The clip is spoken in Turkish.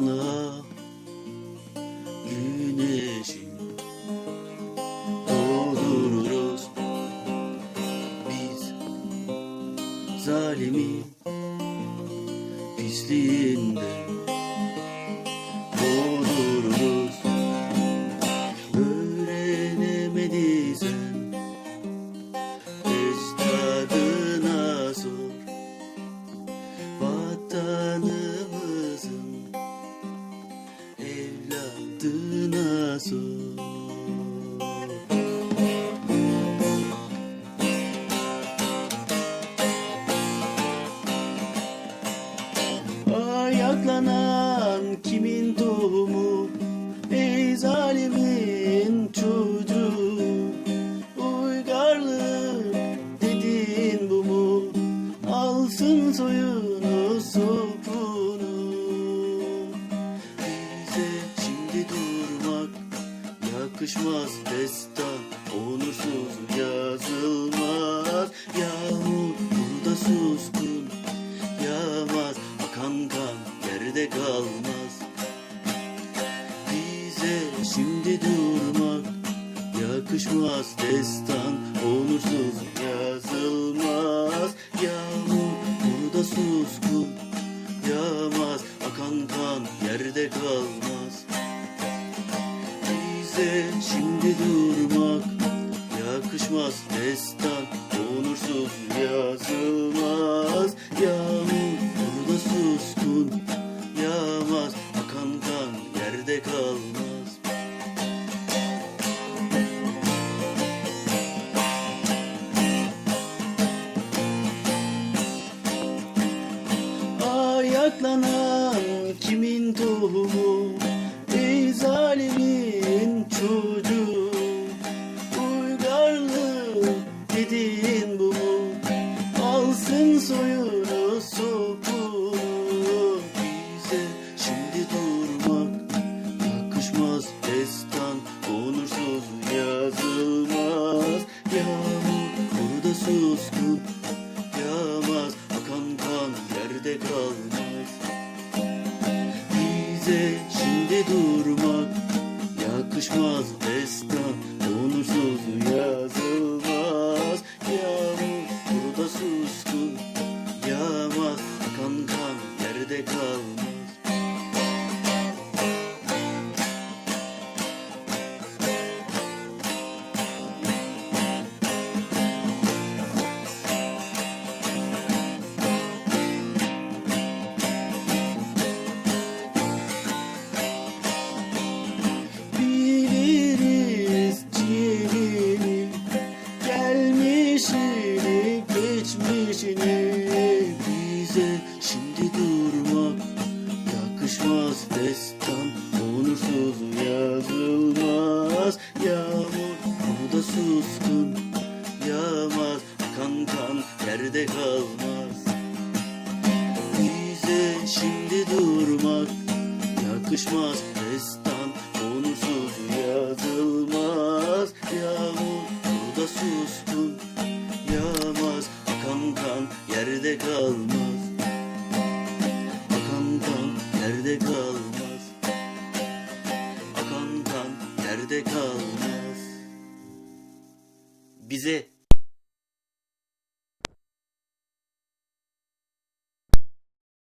aydınla güneşi doldururuz biz zalimi pisliğinde. Sor Ayaklanan kimin tohumu? Ey zalimin çocuğu. Uygarlık dediğin bu mu? Alsın soyunu Yakışmaz destan Onursuz yazılmaz. Yağmur burada suskun Yağmaz. Akan kan yerde kalmaz. Bize şimdi durmak yakışmaz destan Onursuz Bize şimdi durmak yakışmaz destan. Onursuz yazılmaz kalmaz Bize şimdi durmak yakışmaz destan Onursuz yazılmaz. Yağmur burada suskun Yağmaz akan kan yerde kalmaz şimdi durmak Yakışmaz destan Onursuz yazılmaz. Yağmur burada suskun Yağmaz akan kan yerde kalmaz. Bize şimdi durmak yakışmaz destan yerde kalmaz. Akan kan yerde kalmaz. Bize